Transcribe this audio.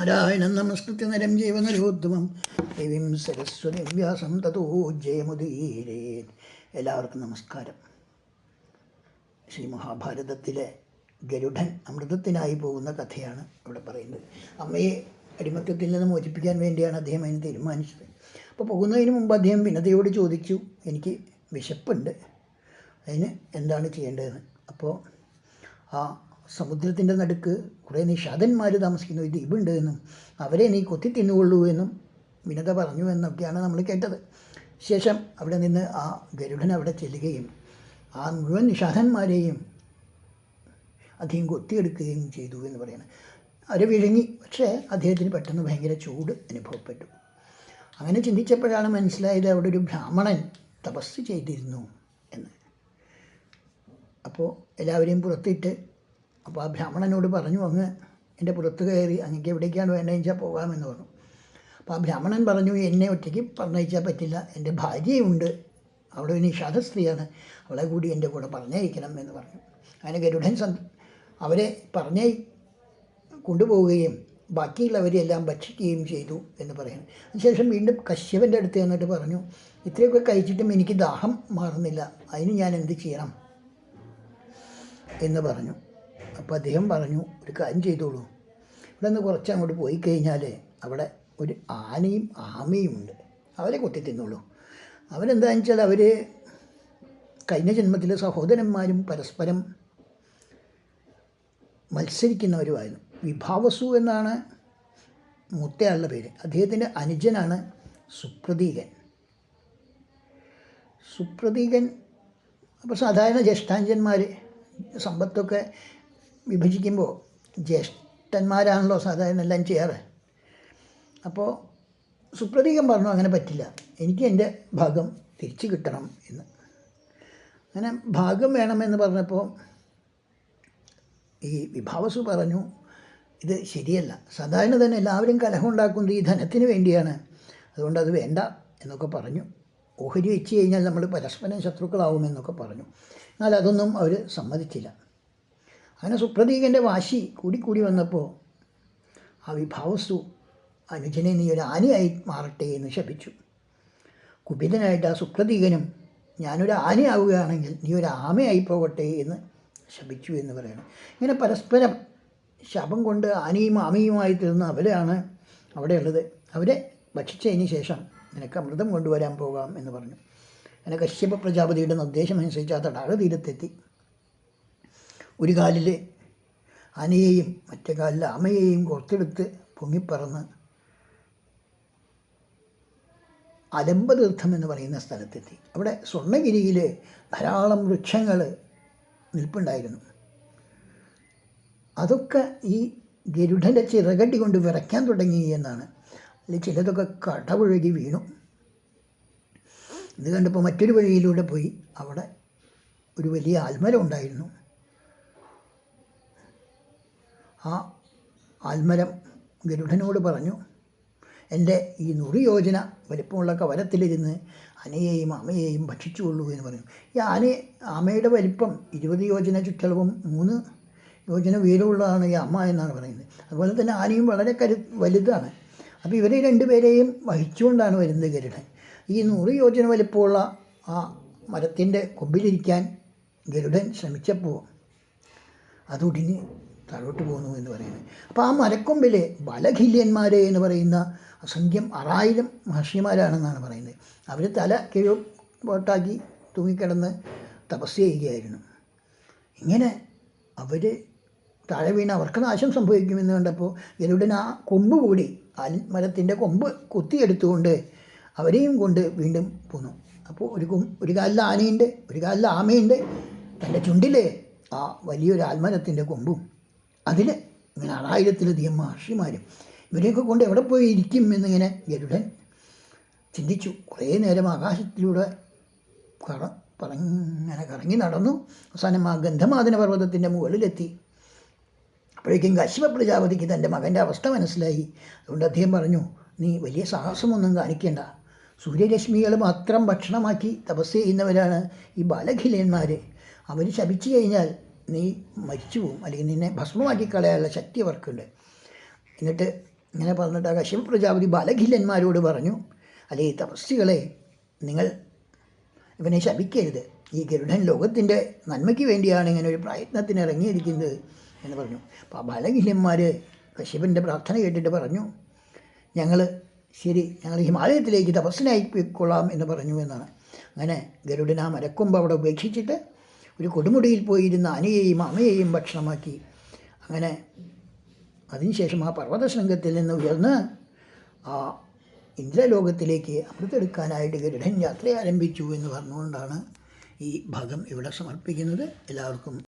നാരായണം നമസ്കൃത്യ നരം ജീവനരോദ്ധമം ദേവീം സരസ്വതി വ്യാസം തതോ ജയമുദീരേ. എല്ലാവർക്കും നമസ്കാരം. ശ്രീ മഹാഭാരതത്തിലെ ഗരുഡൻ അമൃതത്തിനായി പോകുന്ന കഥയാണ് ഇവിടെ പറയുന്നത്. അമ്മയെ അടിമത്തത്തിൽ നിന്ന് മോചിപ്പിക്കാൻ വേണ്ടിയാണ് അദ്ദേഹം അതിന് തീരുമാനിച്ചത്. അപ്പോൾ പോകുന്നതിന് മുമ്പ് അദ്ദേഹം വിനതയോട് ചോദിച്ചു എനിക്ക് വിശപ്പുണ്ട്. അതിന് എന്താണ് ചെയ്യേണ്ടതെന്ന്? അപ്പോൾ ആ സമുദ്രത്തിന്റെ നടുക്ക് കുറേ നിഷാദന്മാർ താമസിക്കുന്ന. ഒരു ദ്വീപുണ്ട് എന്നും അവരെ നീ കൊത്തി തിന്നുകൊള്ളൂ എന്നും വിനത പറഞ്ഞു എന്നൊക്കെയാണ് നമ്മൾ കേട്ടത്. ശേഷം അവിടെ നിന്ന് ആ ഗരുഡൻ അവിടെ ചെല്ലുകയും ആ മുഴുവൻ നിഷാദന്മാരെയും അദ്ദേഹം കൊത്തിയെടുക്കുകയും ചെയ്തു എന്ന് പറയുന്നത് അവരെ വിഴുങ്ങി. പക്ഷേ അദ്ദേഹത്തിന് പെട്ടെന്ന് ഭയങ്കര ചൂട് അനുഭവപ്പെട്ടു. അങ്ങനെ ചിന്തിച്ചപ്പോഴാണ് മനസ്സിലായത് അവിടെ ഒരു ബ്രാഹ്മണൻ തപസ് ചെയ്തിരുന്നു എന്ന്. അപ്പോൾ എല്ലാവരെയും പുറത്തിട്ട് അപ്പോൾ ആ ബ്രാഹ്മണനോട് പറഞ്ഞു അങ്ങ് എന്റെ പുറത്ത് കയറി അങ്ങക്ക് എവിടേക്കാണ് വേണ്ടതെന്ന് വെച്ചാൽ പോകാമെന്ന് പറഞ്ഞു. അപ്പോൾ ആ ബ്രാഹ്മണൻ പറഞ്ഞു എന്നെ ഒറ്റയ്ക്ക് പറഞ്ഞയച്ചാൽ പറ്റില്ല. എന്റെ ഭാര്യയുണ്ട്. അവിടെ ഒരു നിഷാദ സ്ത്രീയാണ്. അവളെ കൂടി എന്റെ കൂടെ പറഞ്ഞയക്കണം എന്ന് പറഞ്ഞു. അങ്ങനെ ഗരുഡൻ സന്ത അവരെ പറഞ്ഞ കൊണ്ടുപോവുകയും ബാക്കിയുള്ളവരെല്ലാം ഭക്ഷിക്കുകയും ചെയ്തു എന്ന് പറയുന്നു. അതിനുശേഷം വീണ്ടും കശ്യപന്റെ അടുത്ത് എന്നിട്ട് പറഞ്ഞു ഇത്രയൊക്കെ കഴിച്ചിട്ടും എനിക്ക് ദാഹം മാറുന്നില്ല. അതിന് ഞാൻ എന്ത് ചെയ്യണം? എന്ന് പറഞ്ഞു. അപ്പോൾ അദ്ദേഹം പറഞ്ഞു ഒരു കാര്യം ചെയ്തോളൂ. ഇവിടെ നിന്ന് കുറച്ച് അങ്ങോട്ട് പോയി കഴിഞ്ഞാൽ അവിടെ ഒരു ആനയും ആമയും ഉണ്ട്. അവരെ കൊത്തി തിന്നോളൂ. അവരെന്താണെന്ന് വെച്ചാൽ അവർ കഴിഞ്ഞ ജന്മത്തിലെ സഹോദരന്മാരും പരസ്പരം മത്സരിക്കുന്നവരുമായിരുന്നു. വിഭാവസു എന്നാണ് മൂത്തയാളുടെ പേര്. അദ്ദേഹത്തിന്റെ അനുജനാണ് സുപ്രതീകൻ. സുപ്രതീകൻ അപ്പോൾ സാധാരണ ജ്യേഷ്ഠാഞ്ജന്മാർ സമ്പത്തൊക്കെ വിഭജിക്കുമ്പോൾ ജ്യേഷ്ഠന്മാരാണല്ലോ സാധാരണ എല്ലാം ചെയ്യാറ്. അപ്പോൾ സുപ്രതീകം പറഞ്ഞു അങ്ങനെ പറ്റില്ല. എനിക്ക് എന്റെ ഭാഗം തിരിച്ചു കിട്ടണം എന്ന്. അങ്ങനെ ഭാഗം വേണമെന്ന് പറഞ്ഞപ്പോൾ ഈ വിഭാവസു പറഞ്ഞു ഇത് ശരിയല്ല. സാധാരണ തന്നെ എല്ലാവരും കലഹം ഉണ്ടാക്കുന്നത് ഈ ധനത്തിന് വേണ്ടിയാണ്. അതുകൊണ്ട് അത് വേണ്ട എന്നൊക്കെ പറഞ്ഞു. ഓഹരി വെച്ച് കഴിഞ്ഞാൽ നമ്മൾ പരസ്പരം ശത്രുക്കളാവുമെന്നൊക്കെ പറഞ്ഞു. എന്നാൽ അതൊന്നും അവർ സമ്മതിച്ചില്ല. അങ്ങനെ സുപ്രതീകന്റെ വാശി കൂടിക്കൂടി വന്നപ്പോൾ ആ വിഭാവസ്തു അനുജനെ നീ ഒരു ആനയായി മാറട്ടെ എന്ന് ശപിച്ചു. കുപിതനായിട്ട് ആ സുപ്രതീകനും ഞാനൊരു ആനയാവുകയാണെങ്കിൽ നീ ഒരു ആമയായി പോകട്ടെ എന്ന് ശപിച്ചു എന്ന് പറയണം. ഇങ്ങനെ പരസ്പരം ശപം കൊണ്ട് ആനയും ആമയുമായി തീർന്ന അവരാണ് അവിടെയുള്ളത്. അവരെ ഭക്ഷിച്ചതിന് ശേഷം നിനക്ക് അമൃതം കൊണ്ടുവരാൻ പോകാം എന്ന് പറഞ്ഞു. അങ്ങനെ കശ്യപ പ്രജാപതിയുടെ നിർദ്ദേശമനുസരിച്ച് ആ തടാക തീരത്തെത്തി ഒരു കാലിൽ ആനയെയും മറ്റേ കാലിൽ അമ്മയെയും കോർത്തെടുത്ത് പൊങ്ങിപ്പറന്ന് അലമ്പതീർത്ഥം എന്ന് പറയുന്ന സ്ഥലത്തെത്തി. അവിടെ സ്വർണഗിരിയിൽ ധാരാളം വൃക്ഷങ്ങൾ നിൽപ്പുണ്ടായിരുന്നു. അതൊക്കെ ഈ ഗരുഡന്റെ ചിറകടി കൊണ്ട് വിറയ്ക്കാൻ തുടങ്ങി എന്നാണ്. അതിൽ ചിലതൊക്കെ കടപുഴകി വീണു. ഇത് കണ്ടപ്പോൾ മറ്റൊരു വഴിയിലൂടെ പോയി അവിടെ ഒരു വലിയ ആൽമരം ഉണ്ടായിരുന്നു. ആ ആൽമരം ഗരുഡനോട് പറഞ്ഞു എന്റെ ഈ നുറി യോജന വലിപ്പമുള്ള കവലത്തിലിരുന്ന് ആനയെയും ആമയെയും ഭക്ഷിച്ചുകൊള്ളൂ എന്ന് പറഞ്ഞു. ഈ ആന ആമയുടെ വലിപ്പം ഇരുപത് യോജന ചുറ്റളവും മൂന്ന് യോജന ഉയരമുള്ളതാണ് ഈ അമ്മ എന്നാണ് പറയുന്നത്. അതുപോലെ തന്നെ ആനയും വളരെ കരു വലുതാണ്. അപ്പോൾ ഇവരെ രണ്ടുപേരെയും വഹിച്ചുകൊണ്ടാണ് വരുന്നത് ഗരുഡൻ. ഈ നൂറ് യോജന വലിപ്പമുള്ള ആ മരത്തിന്റെ കൊമ്പിലിരിക്കാൻ ഗരുഡൻ ശ്രമിച്ചപ്പോൾ അതൊടിഞ്ഞ് താഴോട്ട് പോകുന്നു എന്ന് പറയുന്നത്. അപ്പോൾ ആ മരക്കൊമ്പിൽ ബലഖില്യന്മാർ എന്ന് പറയുന്ന അസംഖ്യം ആറായിരം മഹർഷിമാരാണെന്നാണ് പറയുന്നത്. അവർ തല കിഴോട്ടാക്കി തൂങ്ങിക്കിടന്ന് തപസ് ചെയ്യുകയായിരുന്നു. ഇങ്ങനെ അവർ താഴെ വീണ് അവർക്ക് നാശം സംഭവിക്കുമെന്ന് കണ്ടപ്പോൾ ഗരുഡൻ ആ കൊമ്പ് കൂടി ആൽ മരത്തിന്റെ കൊമ്പ് കുത്തിയെടുത്തുകൊണ്ട് അവരെയും കൊണ്ട് വീണ്ടും പോന്നു. അപ്പോൾ ഒരു ഒരു കാലിൽ ആനയുണ്ട് ഒരു കാലിൽ ആമയുണ്ട്. തന്റെ ചുണ്ടിൽ ആ വലിയൊരു ആൽമരത്തിന്റെ കൊമ്പും അതിൽ ഇങ്ങനെ ആറായിരത്തിലധികം മഹർഷിമാരും ഇവരെയൊക്കെ കൊണ്ട് എവിടെ പോയി ഇരിക്കും എന്നിങ്ങനെ ഗരുഡൻ ചിന്തിച്ചു. കുറേ നേരം ആകാശത്തിലൂടെ കറ പറങ്ങനെ കറങ്ങി നടന്നു. അവസാനം ആ ഗന്ധമാതന പർവതത്തിന്റെ മുകളിലെത്തി. അപ്പോഴേക്കും കശ്യപ പ്രജാപതിക്ക് തന്റെ മകന്റെ അവസ്ഥ മനസ്സിലായി. അതുകൊണ്ട് അദ്ദേഹം പറഞ്ഞു നീ വലിയ സാഹസമൊന്നും കാണിക്കേണ്ട. സൂര്യരശ്മികൾ മാത്രം ഭക്ഷണമാക്കി തപസ് ചെയ്യുന്നവരാണ് ഈ ബാലഖിലന്മാർ അവർ ശപിച്ചു കഴിഞ്ഞാൽ നീ മരിച്ചു അല്ലെങ്കിൽ നിന്നെ ഭസ്മമാക്കി കളയാനുള്ള ശക്തി അവർക്കുണ്ട്. എന്നിട്ട് ഇങ്ങനെ പറഞ്ഞിട്ട് കശ്യപ പ്രജാപതി ബാലഖില്ലന്മാരോട് പറഞ്ഞു അല്ലെ ഈ തപസ്സികളെ നിങ്ങൾ ഇവനെ ശപിക്കരുത്. ഈ ഗരുഡൻ ലോകത്തിന്റെ നന്മയ്ക്ക് വേണ്ടിയാണ് ഇങ്ങനെ ഒരു പ്രയത്നത്തിന് ഇറങ്ങിയിരിക്കുന്നത്. എന്ന് പറഞ്ഞു. അപ്പോൾ ആ ബാലകില്യന്മാർ കശ്യപന്റെ പ്രാർത്ഥന കേട്ടിട്ട് പറഞ്ഞു ഞങ്ങൾ ശരി ഞങ്ങൾ ഹിമാലയത്തിലേക്ക് തപസ്സിനായി പോയിക്കൊള്ളാം എന്ന് പറഞ്ഞു എന്നാണ്. അങ്ങനെ ഗരുഡൻ ആ മരക്കൊമ്പ് അവിടെ ഉപേക്ഷിച്ചിട്ട് ഒരു കൊടുമുടിയിൽ പോയിരുന്ന അനയെയും അമ്മയെയും ഭക്ഷണമാക്കി. അങ്ങനെ അതിനുശേഷം ആ പർവത ശൃംഗത്തിൽ നിന്ന് ഉയർന്ന് ആ ഇന്ദ്രലോകത്തിലേക്ക് അമൃതെടുക്കാനായിട്ട് ഗരുഡൻ യാത്ര ആരംഭിച്ചു എന്ന് പറഞ്ഞുകൊണ്ടാണ് ഈ ഭാഗം ഇവിടെ സമർപ്പിക്കുന്നത്. എല്ലാവർക്കും